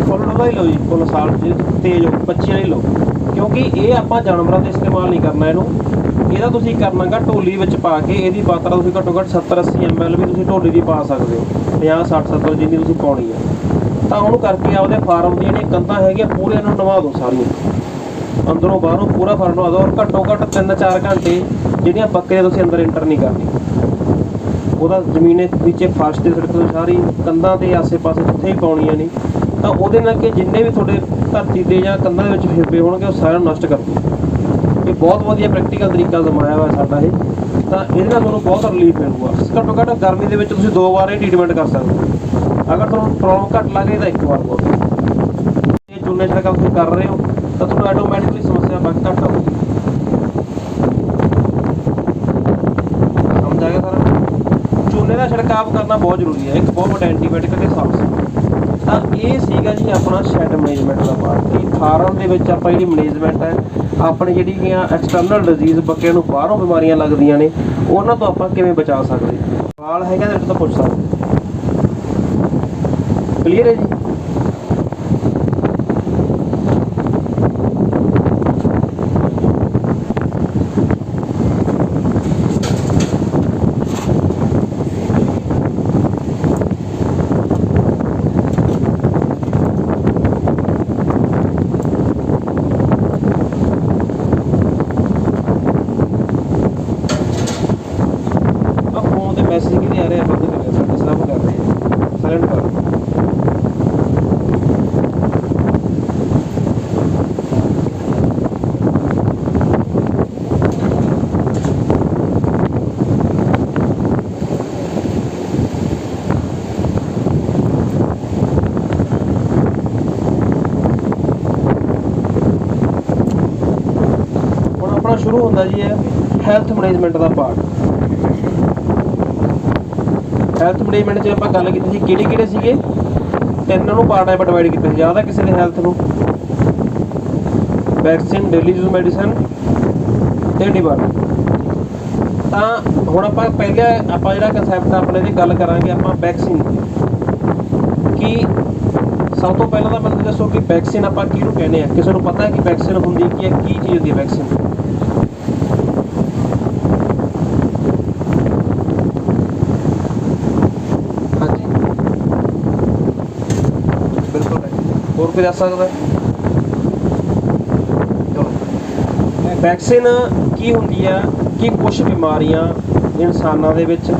ਫੁੱਲ ਉਹਦਾ ਹੀ ਲਓ ਜੀ, ਫੁੱਲ ਸਾਲ ਜੀ ਤੇਜ਼ 25 ਲਈ ਲਓ। ਕਿਉਂਕਿ ਇਹ ਆਪਾਂ ਜਾਨਵਰਾਂ ਦੇ ਇਸਤੇਮਾਲ ਨਹੀਂ ਕਰਨਾ ਇਹਨੂੰ। ਇਹਦਾ ਤੁਸੀਂ ਕਰਨਾਗਾ ਢੋਲੀ ਵਿੱਚ ਪਾ ਕੇ, ਇਹਦੀ ਮਾਤਰਾ ਤੁਸੀਂ ਘੱਟੋ ਘੱਟ 70 80 ml ਵੀ ਤੁਸੀਂ ਢੋਲੀ ਦੀ ਪਾ ਸਕਦੇ ਹੋ। 50 60 70 ਜਿੰਨੀ ਤੁਸੀਂ ਪਾਉਣੀ ਹੈ ਤਾਂ ਉਹਨੂੰ ਕਰਕੇ ਆਪਦੇ ਫਾਰਮ ਦੀਆਂ ਜਿਹੜੀਆਂ ਕੰਧਾਂ ਹੈਗੀਆਂ, ਪੂਰੇ ਨੂੰ ਨਵਾ ਦਿਓ ਸਾਰੀਆਂ। ਅੰਦਰੋਂ ਬਾਹਰੋਂ ਪੂਰਾ ਫਾਰਮ ਨਵਾ ਦਿਓ ਔਰ ਘੱਟੋ ਘੱਟ 3-4 ਘੰਟੇ ਜਿਹੜੀਆਂ ਬੱਕਰੀਆਂ ਤੁਸੀਂ ਅੰਦਰ ਇੰਟਰ ਨਹੀਂ ਕਰਨੀ ਉਹਦਾ ਜ਼ਮੀਨੇ ਨੀਚੇ ਫਰਸ਼ ਤੇ ਸੜਕ ਤੋਂ ਸਾਰੀ ਕੰਧਾਂ ਤੇ ਆਸੇ-ਪਾਸੇ ਜਿੱਥੇ ਹੀ ਪਾਉਣੀਆਂ ਨਹੀਂ ਤਾਂ ਉਹਦੇ ਨਾਲ ਕਿ ਜਿੰਨੇ ਵੀ ਤੁਹਾਡੇ ਧਰਤੀ ਦੇ ਜਾਂ ਕੰਧਾਂ ਦੇ ਵਿੱਚ ਫਿਰਦੇ ਹੋਣਗੇ, ਉਹ ਸਾਰਿਆਂ ਨੂੰ ਨਸ਼ਟ ਕਰਦੇ ਇਹ ਬਹੁਤ ਵਧੀਆ ਪ੍ਰੈਕਟੀਕਲ ਤਰੀਕਾ ਜ਼ਮਾਇਆ ਹੋਇਆ ਸਾਡਾ ਇਹ। ਤਾਂ ਇਹਦੇ ਨਾਲ ਤੁਹਾਨੂੰ ਬਹੁਤ ਰਿਲੀਫ ਮਿਲੂਗਾ। ਘੱਟੋ ਘੱਟ ਗਰਮੀ ਦੇ ਵਿੱਚ ਤੁਸੀਂ ਦੋ ਵਾਰ ਇਹ ਟ੍ਰੀਟਮੈਂਟ ਕਰ ਸਕਦੇ ਹੋ। ਅਗਰ ਤੁਹਾਨੂੰ ਪ੍ਰੋਬਲਮ ਘੱਟ ਲੱਗੇ ਤਾਂ ਇੱਕ ਵਾਰ ਬਹੁਤ ਇਹ ਚੂਨੇ ਛੜਕਾ ਤੁਸੀਂ ਕਰ ਰਹੇ ਹੋ, ਤਾਂ ਤੁਹਾਨੂੰ ਆਟੋਮੈਟਿਕਲੀ ਸਮੱਸਿਆ ਬਹੁਤ ਘੱਟ ਆਊਗੀ। ਸਮਝ ਆ ਗਿਆ ਸਰ ਚੂਨੇ ਦਾ ਛਿੜਕਾਵ ਕਰਨਾ ਬਹੁਤ ਜ਼ਰੂਰੀ ਹੈ। ਇੱਕ ਬਹੁਤ ਵੱਡਾ ਐਂਟੀਬਾਇਓਟਿਕ ਅਤੇ ਸਾਫ਼ ਤਾਂ ਇਹ ਸੀਗਾ ਜੀ ਆਪਣਾ ਸ਼ੈਡ ਮੈਨੇਜਮੈਂਟ ਦਾ ਪਾਰਟ ਕਿ ਫਾਰਮ ਦੇ ਵਿੱਚ ਆਪਾਂ ਜਿਹੜੀ ਮੈਨੇਜਮੈਂਟ ਹੈ, ਆਪਣੀ ਜਿਹੜੀਆਂ ਐਕਸਟਰਨਲ ਡਿਜ਼ੀਜ਼ ਬੱਕਿਆਂ ਨੂੰ ਬਾਹਰੋਂ ਬਿਮਾਰੀਆਂ ਲੱਗਦੀਆਂ ਨੇ, ਉਹਨਾਂ ਤੋਂ ਆਪਾਂ ਕਿਵੇਂ ਬਚਾ ਸਕਦੇ? ਸਵਾਲ ਹੈਗਾ ਤਾਂ ਪੁੱਛ ਸਕਦੇ। ਕਲੀਅਰ ਹੈ ਜੀ ਆ ਫੋਨ ਤੇ ਮੈਸੇਜ ਕਿਹਦੇ ਆ ਰਹੇ ਆ ਬੰਦ ਕਰ ਸਾਡੇ ਸਭ ਕਰ ਰਹੇ ਆ ਸਾਇਲੈਂਟ ਕਰ ਹੁਣ ਆਪਣਾ ਸ਼ੁਰੂ ਹੁੰਦਾ ਜੀ ਹੈ ਹੈਲਥ ਮੈਨੇਜਮੈਂਟ ਦਾ ਪਾਰਟ ਹੈਲਥ ਮੈਨੇਜਮੈਂਟ 'ਚ ਆਪਾਂ ਗੱਲ ਕੀਤੀ ਸੀ ਕਿਹੜੇ ਕਿਹੜੇ ਸੀਗੇ? ਤਿੰਨ ਨੂੰ ਪਾਰਟ ਆਪਾਂ ਡਿਵਾਈਡ ਕੀਤਾ ਸੀ। ਯਾਦ ਆ ਕਿਸੇ ਨੇ ਹੈਲਥ ਨੂੰ? ਵੈਕਸੀਨ ਡੇਲੀ ਯੂਜ਼ ਮੈਡੀਸਨ ਤੇ ਡਿਵਾਈਡ ਤਾਂ ਹੁਣ ਆਪਾਂ ਪਹਿਲੇ ਆਪਾਂ ਜਿਹੜਾ ਕਨਸੈਪਟ ਆਪਣੇ ਦੀ ਗੱਲ ਕਰਾਂਗੇ ਆਪਾਂ ਵੈਕਸੀਨ ਕਿ ਸਭ ਤੋਂ ਪਹਿਲਾਂ ਤਾਂ ਮੈਨੂੰ ਦੱਸੋ ਕਿ ਵੈਕਸੀਨ ਆਪਾਂ ਕਿਹਨੂੰ ਕਹਿੰਦੇ ਆ? ਕਿਸੇ ਨੂੰ ਪਤਾ ਹੈ ਕਿ ਵੈਕਸੀਨ ਹੁੰਦੀ ਕੀ ਹੈ? ਕੀ ਚੀਜ਼ ਹੁੰਦੀ ਹੈ ਵੈਕਸੀਨ ਹਾਂਜੀ ਬਿਲਕੁਲ right। ਹੋਰ ਕੋਈ ਦੱਸ ਸਕਦਾ। ਵੈਕਸੀਨ ਕੀ ਹੁੰਦੀ ਆ, ਕਿ ਕੁਝ ਬਿਮਾਰੀਆਂ ਇਨਸਾਨਾਂ ਦੇ ਵਿੱਚ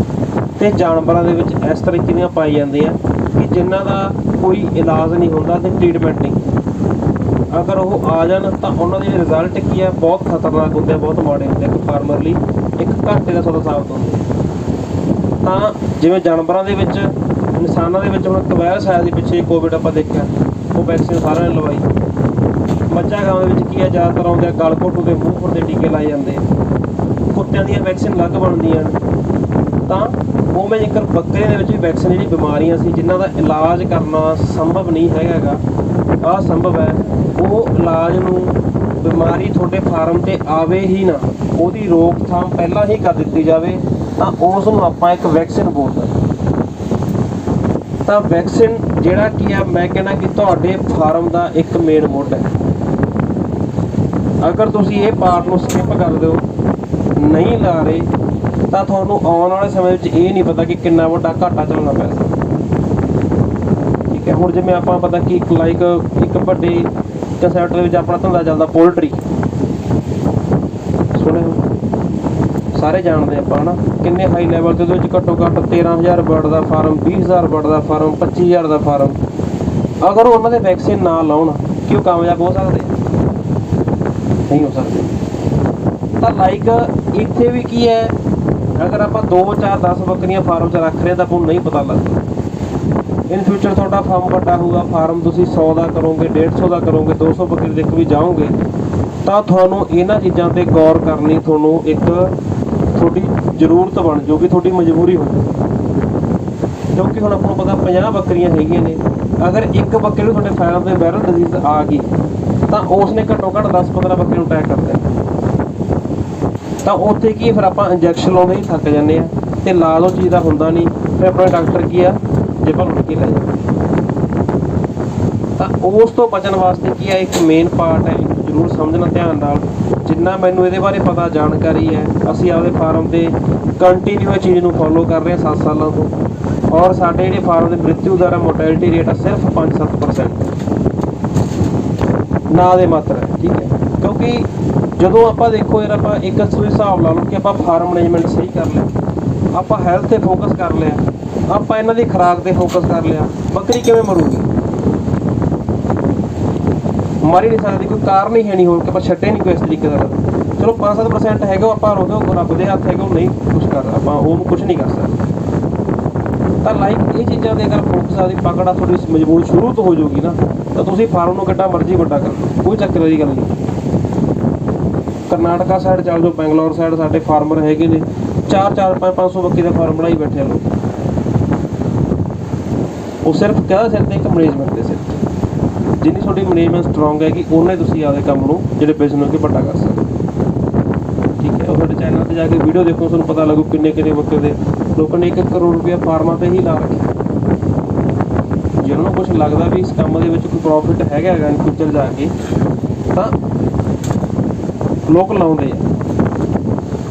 ਤੇ ਜਾਨਵਰਾਂ ਦੇ ਵਿੱਚ ਇਸ ਤਰੀਕੇ ਦੀਆਂ ਪਾਈ ਜਾਂਦੀਆਂ ਕਿ ਜਿਨ੍ਹਾਂ ਦਾ ਕੋਈ ਇਲਾਜ ਨਹੀਂ ਹੁੰਦਾ ਤੇ ਟ੍ਰੀਟਮੈਂਟ ਨਹੀਂ। ਅਗਰ ਉਹ ਆ ਜਾਣ ਤਾਂ ਉਹਨਾਂ ਦੇ ਰਿਜ਼ਲਟ ਕੀ ਆ? ਬਹੁਤ ਖਤਰਨਾਕ ਹੁੰਦੇ ਆ, ਬਹੁਤ ਮਾੜੇ ਹੁੰਦੇ ਇੱਕ ਫਾਰਮਰ ਲਈ ਇੱਕ ਘਾਟੇ ਦਾ ਸੌਦਾ ਸਾਬਤ ਹੁੰਦੇ ਤਾਂ ਜਿਵੇਂ ਜਾਨਵਰਾਂ ਦੇ ਵਿੱਚ, ਇਨਸਾਨਾਂ ਦੇ ਵਿੱਚ ਹੁਣ ਇੱਕ ਵਾਇਰਸ ਆਇਆ ਸੀ ਪਿੱਛੇ ਕੋਵਿਡ ਆਪਾਂ ਦੇਖਿਆ। ਉਹ ਵੈਕਸੀਨ ਸਾਰਿਆਂ ਨੇ ਲਵਾਈ। ਮੱਝਾਂ ਗਾਵਾਂ ਵਿੱਚ ਕੀ ਹੈ ਜ਼ਿਆਦਾਤਰ ਆਉਂਦੇ ਆ ਗਲ ਘੋਟੂ ਦੇ ਮੂੰਹ ਪਰ ਦੇ ਟੀਕੇ ਲਾਏ ਜਾਂਦੇ ਕੁੱਤਿਆਂ ਦੀਆਂ ਵੈਕਸੀਨ ਅਲੱਗ ਬਣਦੀਆਂ ਤਾਂ ਉਵੇਂ ਜੇਕਰ ਬੱਕਰੇ ਦੇ ਵਿੱਚ ਵੀ ਵੈਕਸੀਨ ਜਿਹੜੀ ਬਿਮਾਰੀਆਂ ਸੀ, ਜਿਨ੍ਹਾਂ ਦਾ ਇਲਾਜ ਕਰਨਾ ਸੰਭਵ ਨਹੀਂ ਹੈਗਾਗਾ ਆ ਸੰਭਵ ਹੈ, ਉਹ ਇਲਾਜ ਨੂੰ ਬਿਮਾਰੀ ਤੁਹਾਡੇ ਫਾਰਮ ਤੇ ਆਵੇ ਹੀ ਨਾ, ਉਹਦੀ ਰੋਕਥਾਮ ਪਹਿਲਾਂ ਹੀ ਕਰ ਦਿੱਤੀ ਜਾਵੇ, ਤਾਂ ਉਸ ਨੂੰ ਆਪਾਂ ਇੱਕ ਵੈਕਸੀਨ ਬੋਲਦੇ ਤਾਂ ਵੈਕਸੀਨ ਜਿਹੜਾ ਕੀ ਆ, ਮੈਂ ਕਹਿੰਦਾ ਕਿ ਤੁਹਾਡੇ ਫਾਰਮ ਦਾ ਇੱਕ ਮੇਨ ਮੁੱਢ ਹੈ। ਅਗਰ ਤੁਸੀਂ ਇਹ ਪਾਰਟ ਨੂੰ ਸਕਿਪ ਕਰ ਦਿਓ ਨਹੀਂ ਲਾ ਰਹੇ, ਤਾਂ ਤੁਹਾਨੂੰ ਆਉਣ ਵਾਲੇ ਸਮੇਂ ਵਿੱਚ ਇਹ ਨਹੀਂ ਪਤਾ ਕਿ ਕਿੰਨਾ ਵੱਡਾ ਘਾਟਾ ਚੱਲਣਾ ਪੈ ਸਕਦਾ ਠੀਕ ਹੈ, ਹੁਣ ਜਿਵੇਂ ਆਪਾਂ ਪਤਾ ਕਿ ਇੱਕ ਲਾਈਕ ਇੱਕ ਵੱਡੇ ਕਨਸੈਪਟ ਦੇ ਵਿੱਚ ਆਪਣਾ ਧੰਦਾ ਚੱਲਦਾ ਪੋਲਟਰੀ ਸਾਰੇ ਜਾਣਦੇ ਆਪਾਂ, ਹਨਾ? ਕਿੰਨੇ ਹਾਈ ਲੈਵਲ ਤੇ ਉਹਦੇ ਵਿੱਚ ਘੱਟੋ ਘੱਟ 13000 ਬਰਡ ਦਾ ਫਾਰਮ 20000 ਬਰਡ ਦਾ ਫਾਰਮ 25000 ਦਾ ਫਾਰਮ ਅਗਰ ਉਹਨਾਂ ਦੇ ਵੈਕਸੀਨ ਨਾ ਲਾਉਣ ਕਿ ਉਹ ਕਾਮਯਾਬ ਹੋ ਸਕਦੇ? ਨਹੀਂ ਹੋ ਸਕਦੇ। ਤਾਂ ਲਾਈਕ ਇੱਥੇ ਵੀ ਕੀ ਹੈ? ਅਗਰ ਆਪਾਂ 2 4 10 ਬੱਕਰੀਆਂ ਫਾਰਮ 'ਚ ਰੱਖ ਰਹੇ ਤਾਂ ਤੁਹਾਨੂੰ ਨਹੀਂ ਪਤਾ ਲੱਗਦਾ। ਇਨ ਫਿਊਚਰ ਤੁਹਾਡਾ ਫਾਰਮ ਵੱਡਾ ਹੋਊਗਾ ਫਾਰਮ ਤੁਸੀਂ 100 ਦਾ ਕਰੋਗੇ 150 ਦਾ ਕਰੋਗੇ 200 ਬੱਕਰੀ ਦੇ ਵੀ ਜਾਓਗੇ, ਤਾਂ ਤੁਹਾਨੂੰ ਇਹਨਾਂ ਚੀਜ਼ਾਂ ਤੇ ਗੌਰ ਕਰਨੀ, ਤੁਹਾਨੂੰ ਇੱਕ ਤੁਹਾਡੀ ਜ਼ਰੂਰਤ ਬਣ ਜਾਊਗੀ ਤੁਹਾਡੀ ਮਜਬੂਰੀ ਹੋ ਜਾਊਗੀ ਕਿਉਂਕਿ ਹੁਣ ਆਪਾਂ ਨੂੰ ਪਤਾ 50 ਬੱਕਰੀਆਂ ਹੈਗੀਆਂ ਨੇ। ਅਗਰ ਇੱਕ ਬੱਕਰੀ ਨੂੰ ਤੁਹਾਡੇ ਫਾਰਮ ਤੇ ਵਾਇਰਲ ਡਿਜ਼ੀਜ਼ ਆ ਗਈ, ਤਾਂ ਉਸ ਨੇ ਘੱਟੋ ਘੱਟ 10-15 ਬੱਕਰੀ ਨੂੰ ਅਟੈਕ ਕਰ ਤਾਂ ਉੱਥੇ ਕੀ ਫਿਰ ਆਪਾਂ ਇੰਜੈਕਸ਼ਨ ਲਾਉਂਦੇ ਹੀ ਥੱਕ ਜਾਂਦੇ ਆ ਤੇ ਲਾਲ ਉਹ ਚੀਜ਼ ਦਾ ਹੁੰਦਾ ਨਹੀਂ, ਫਿਰ ਆਪਣਾ ਡਾਕਟਰ ਕੀ ਆ, ਜੇਬਾਂ ਲੁੱਟ ਕੇ ਲੈ ਜਾਂਦੇ ਤਾਂ ਉਸ ਤੋਂ ਬਚਣ ਵਾਸਤੇ ਕੀ ਆ, ਇੱਕ ਮੇਨ ਪਾਰਟ ਹੈ, ਜ਼ਰੂਰ ਸਮਝਣਾ, ਧਿਆਨ ਨਾਲ। ਜਿੰਨਾ ਮੈਨੂੰ ਇਹਦੇ ਬਾਰੇ ਪਤਾ ਜਾਣਕਾਰੀ ਹੈ, ਅਸੀਂ ਆਪਦੇ ਫਾਰਮ ਤੇ ਕੰਟੀਨਿਊ ਇਹ ਚੀਜ਼ ਨੂੰ ਫੋਲੋ ਕਰ ਰਹੇ ਹਾਂ 7 ਸਾਲਾਂ ਤੋਂ। ਔਰ ਸਾਡੇ ਜਿਹੜੇ ਫਾਰਮ ਦੇ ਮ੍ਰਿਤੂ ਦਰ ਮੋਰਟੈਲਿਟੀ ਰੇਟ ਆ, ਸਿਰਫ 5-7% ਨਾ ਦੇ ਮਾਤਰ, ਠੀਕ ਹੈ? ਕਿਉਂਕਿ ਜਦੋਂ ਆਪਾਂ ਦੇਖੋ, ਯਾਰ ਆਪਾਂ ਇੱਕ ਅਸਲੀ ਹਿਸਾਬ ਲਾ ਲਓ ਕਿ ਆਪਾਂ ਫਾਰਮ ਮੈਨੇਜਮੈਂਟ ਸਹੀ ਕਰ ਲਿਆ, ਆਪਾਂ ਹੈਲਥ ਤੇ ਫੋਕਸ ਕਰ ਲਿਆ, ਆਪਾਂ ਇਹਨਾਂ ਦੀ ਖੁਰਾਕ ਤੇ ਫੋਕਸ ਕਰ ਲਿਆ, ਬੱਕਰੀ ਕਿਵੇਂ ਮਰੂਗੀ? ਮਾਰੀ ਨਹੀਂ ਸਕਦੀ, ਕੋਈ ਕਾਰਨ ਹੀ ਹੈ ਨਹੀਂ ਹੋਰ ਕਿ ਆਪਾਂ ਛੱਡੇ ਨਹੀਂ ਕੋਈ ਇਸ ਤਰੀਕੇ ਦਾ। ਚਲੋ 5-7% ਹੈਗਾ, ਉਹ ਆਪਾਂ ਰੋਗੇ ਉਹ ਰੱਬ ਦੇ ਹੱਥ ਹੈਗਾ, ਉਹ ਨਹੀਂ ਕੁਝ ਕਰ, ਆਪਾਂ ਉਹ ਕੁਝ ਨਹੀਂ ਕਰ ਸਕਦੇ। ਤਾਂ ਲਾਈਕ ਇਹ ਚੀਜ਼ਾਂ ਦੇ ਅਗਰ ਫੋਕਸ ਆਦੀ ਪਕੜਾ ਤੁਹਾਡੀ ਮਜਬੂਰ ਸ਼ੁਰੂ ਤੋਂ ਹੋ ਜਾਊਗੀ ਨਾ, ਤਾਂ ਤੁਸੀਂ ਫਾਰਮ ਨੂੰ ਕਿੱਡਾ ਮਰਜ਼ੀ ਵੱਡਾ ਕਰ ਲਓ ਕੋਈ ਚੱਕਰ ਵਾਲੀ ਗੱਲ ਨਹੀਂ। ਕਰਨਾਟਕਾ ਸਾਈਡ ਚੱਲ ਜਾਓ, ਬੈਂਗਲੌਰ ਸਾਈਡ ਸਾਡੇ ਫਾਰਮਰ ਹੈਗੇ ਨੇ 4-4 5-500 ਬੱਕੀ ਦਾ ਫਾਰਮ ਬਣਾਈ ਬੈਠੇ ਲੋਕ। ਉਹ ਸਿਰਫ ਕਿਹਦਾ ਸਿਰ ਤੇ? ਇੱਕ ਮੈਨੇਜਮੈਂਟ ਦੇ ਸਿਰ ਜਿੰਨੀ ਤੁਹਾਡੀ ਮੈਨੇਜਮੈਂਟ ਸਟਰੋਂਗ ਹੈਗੀ ਉਹਨੇ ਤੁਸੀਂ ਆਪਦੇ ਕੰਮ ਨੂੰ ਜਿਹੜੇ ਬਿਜ਼ਨਸ ਨੂੰ ਵੱਡਾ ਕਰ ਸਕਦੇ ਠੀਕ ਹੈ, ਉਹ ਸਾਡੇ ਚੈਨਲ ਤੇ ਜਾ ਕੇ ਵੀਡੀਓ ਦੇਖੋ, ਤੁਹਾਨੂੰ ਪਤਾ ਲੱਗੂ ਕਿੰਨੇ ਕਿੰਨੇ ਬੱਕਰੇ ਦੇ। ਲੋਕਾਂ ਨੇ 1 ਕਰੋੜ ਰੁਪਏ ਫਾਰਮਾਂ ਤੇ ਹੀ ਲਾ ਰੱਖਿਆ। ਜਿਹਨਾਂ ਨੂੰ ਕੁਝ ਲੱਗਦਾ ਵੀ ਇਸ ਕੰਮ ਦੇ ਵਿੱਚ ਕੋਈ ਪ੍ਰੋਫਿਟ ਹੈਗਾ ਹੈਗਾ ਇਨ ਫਿਊਚਰ ਜਾ ਕੇ, ਤਾਂ ਲੋਕ ਲਾਉਂਦੇ ਆ।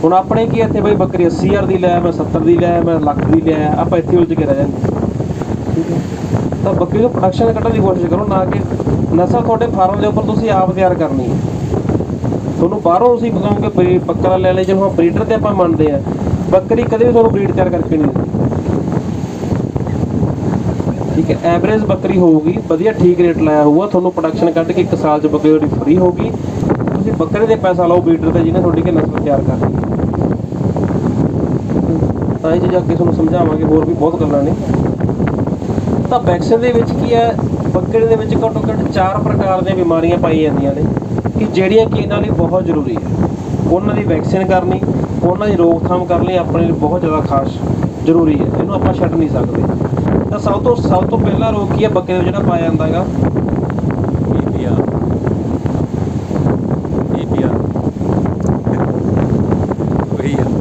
ਹੁਣ ਆਪਣੇ ਕੀ ਇੱਥੇ ਬਈ ਬੱਕਰੀ 80000 ਦੀ ਲੈ, ਮੈਂ 70 ਦੀ ਲੈ, ਮੈਂ ਲੱਖ ਦੀ ਲੈ, ਆਪਾਂ ਇੱਥੇ ਉਲਝ ਕੇ ਰਹਿ ਜਾਂਦੇ। ਠੀਕ ਹੈ। ਤਾਂ ਬੱਕਰੀ ਨੂੰ ਪ੍ਰੋਡਕਸ਼ਨ ਕੱਢਣ ਦੀ ਕੋਸ਼ਿਸ਼ ਕਰੋ, ਨਾ ਕਿ ਨਸਲ ਤੁਹਾਡੇ ਫਾਰਮ ਦੇ ਉੱਪਰ ਤੁਸੀਂ ਆਪ ਤਿਆਰ ਕਰਨੀ ਹੈ। ਤੁਹਾਨੂੰ ਬਾਹਰੋਂ ਤੁਸੀਂ ਕਹੋਗੇ ਬਰੀ ਬੱਕਰਾ ਲੈ ਲੈ ਜਿਹਨੂੰ ਬਰੀਡਰ ਤੇ ਆਪਾਂ ਮੰਨਦੇ ਆ ਬੱਕਰੀ ਕਦੇ ਵੀ ਤੁਹਾਨੂੰ ਬਰੀਡ ਤਿਆਰ ਕਰਕੇ ਨਹੀਂ ਦਿੰਦੀ। ਠੀਕ ਹੈ ਐਵਰੇਜ ਬੱਕਰੀ ਹੋਊਗੀ, ਵਧੀਆ ਠੀਕ ਰੇਟ ਲਾਇਆ ਹੋਊਗਾ, ਤੁਹਾਨੂੰ ਪ੍ਰੋਡਕਸ਼ਨ ਕੱਢ ਕੇ ਇੱਕ ਸਾਲ ਚ ਬੱਕਰੀ ਤੁਹਾਡੀ ਫ੍ਰੀ ਹੋਊਗੀ। ਤੁਸੀਂ ਬੱਕਰੇ ਦੇ ਪੈਸਾ ਲਾਓ, ਬਰੀਡਰ ਤੇ ਜਿਹਨੇ ਤੁਹਾਡੀ ਕਿ ਨਸਲ ਤਿਆਰ ਕਰਨੀ ਤਾਂ ਇਹ ਚੀਜ਼ਾਂ ਅੱਗੇ ਤੁਹਾਨੂੰ ਸਮਝਾਵਾਂਗੇ, ਹੋਰ ਵੀ ਬਹੁਤ ਗੱਲਾਂ ਨੇ। ਤਾਂ ਵੈਕਸੀਨ ਦੇ ਵਿੱਚ ਕੀ ਹੈ? ਬੱਕਰੇ ਦੇ ਵਿੱਚ ਘੱਟੋ ਘੱਟ ਚਾਰ ਪ੍ਰਕਾਰ ਦੀਆਂ ਬਿਮਾਰੀਆਂ ਪਾਈ ਜਾਂਦੀਆਂ ਨੇ ਕਿ ਜਿਹੜੀਆਂ ਕਿ ਇਹਨਾਂ ਲਈ ਬਹੁਤ ਜ਼ਰੂਰੀ ਹੈ। ਉਹਨਾਂ ਦੀ ਵੈਕਸੀਨ ਕਰਨੀ, ਉਹਨਾਂ ਦੀ ਰੋਕਥਾਮ ਕਰਨ ਲਈ ਆਪਣੇ ਲਈ ਬਹੁਤ ਜ਼ਿਆਦਾ ਖਾਸ ਜ਼ਰੂਰੀ ਹੈ। ਇਹਨੂੰ ਆਪਾਂ ਛੱਡ ਨਹੀਂ ਸਕਦੇ। ਤਾਂ ਸਭ ਤੋਂ ਸਭ ਤੋਂ ਪਹਿਲਾ ਰੋਗ ਕੀ ਹੈ? ਬੱਕਰੇ ਨੂੰ ਜਿਹੜਾ ਪਾਇਆ ਜਾਂਦਾ ਹੈਗਾ ਪੀਪੀਆਰ ਪੀਪੀਆਰ ਉਹੀ ਆ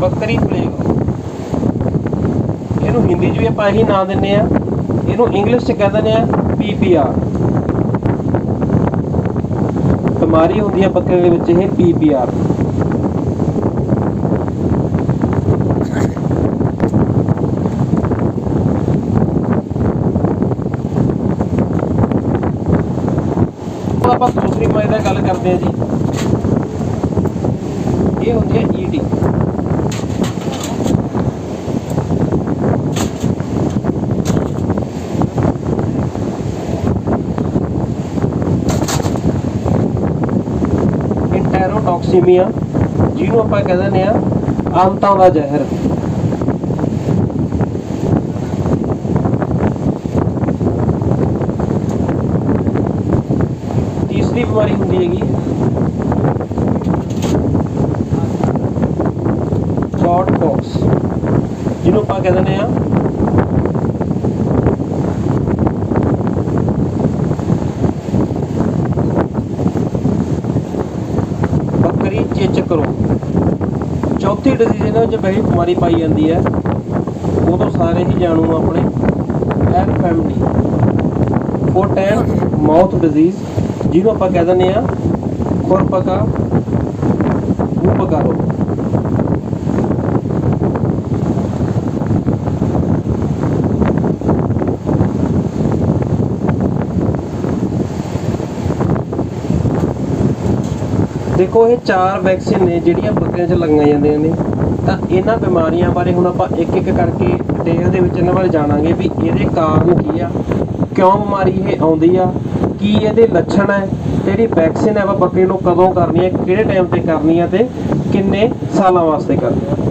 ਬੱਕਰੀ ਪਲੇਗ ਇਹਨੂੰ ਹਿੰਦੀ 'ਚ ਵੀ ਆਪਾਂ ਇਹੀ ਨਾਂ ਦਿੰਨੇ ਆ ਇਹਨੂੰ ਇੰਗਲਿਸ਼ 'ਚ ਕਹਿ ਦਿੰਦੇ ਆ ਪੀਪੀਆਰ ਬਿਮਾਰੀ ਹੁੰਦੀ ਹੈ ਬੱਕਰੇ ਦੇ ਵਿੱਚ, ਇਹ ਪੀਪੀਆਰ ਹੁਣ ਆਪਾਂ ਦੂਸਰੀ ਬਿਮਾਰੀ ਦਾ ਗੱਲ ਕਰਦੇ ਹਾਂ ਜੀ। ਇਹ ਹੁੰਦੀ ਹੈ E ਈਟੀ ਇੰਟੈਰੋਟੌਕਸੀਮੀਆ ਜਿਹਨੂੰ ਆਪਾਂ ਕਹਿ ਦਿੰਦੇ ਆ ਆਂਤਾਂ ਦਾ ਜ਼ਹਿਰ। ਤੀਸਰੀ ਬਿਮਾਰੀ ਹੁੰਦੀ ਹੈਗੀ। ਚੌਟ ਪੌਕਸ, ਜਿਹਨੂੰ ਆਪਾਂ ਕਹਿ ਦਿੰਦੇ ਆ ਬੱਕਰੀ ਚੇਚਕ ਰੋਗ ਚੌਥੀ ਡਿਜ਼ੀਜ਼ ਇਹਨਾਂ ਵਿੱਚ ਬੜੀ ਬਿਮਾਰੀ ਪਾਈ ਜਾਂਦੀ ਹੈ। ਉਦੋਂ ਸਾਰੇ ਹੀ ਜਾਣੂ ਆ ਆਪਣੇ FMD foot and mouth disease ਜਿਹਨੂੰ ਆਪਾਂ ਕਹਿ ਦਿੰਦੇ ਆ ਖੁਰਪਕਾ, ਮੂੰਹ ਰੋਗ ਦੇਖੋ, ਇਹ ਚਾਰ ਵੈਕਸੀਨ ਨੇ ਜਿਹੜੀਆਂ ਬੱਕਰੀਆਂ 'ਚ ਲਗਾਈਆਂ ਜਾਂਦੀਆਂ ਨੇ। ਤਾਂ ਇਹਨਾਂ ਬਿਮਾਰੀਆਂ ਬਾਰੇ ਹੁਣ ਆਪਾਂ ਇੱਕ ਇੱਕ ਕਰਕੇ ਡਿਟੇਲ ਦੇ ਵਿੱਚ ਇਹਨਾਂ ਬਾਰੇ ਜਾਣਾਂਗੇ ਵੀ ਇਹਦੇ ਕਾਰਨ ਕੀ ਆ, ਕਿਉਂ ਬਿਮਾਰੀ ਇਹ ਆਉਂਦੀ ਆ, ਕੀ ਇਹਦੇ ਲੱਛਣ ਹੈ ਤੇ ਜਿਹੜੀ ਵੈਕਸੀਨ ਹੈ ਆਪਾਂ ਬੱਕਰੀ ਨੂੰ ਕਦੋਂ ਕਰਨੀ ਹੈ ਕਿਹੜੇ ਟਾਈਮ ਤੇ ਕਰਨੀ ਹੈ ਤੇ ਕਿੰਨੇ ਸਾਲਾਂ ਵਾਸਤੇ ਕਰਨੀ ਹੈ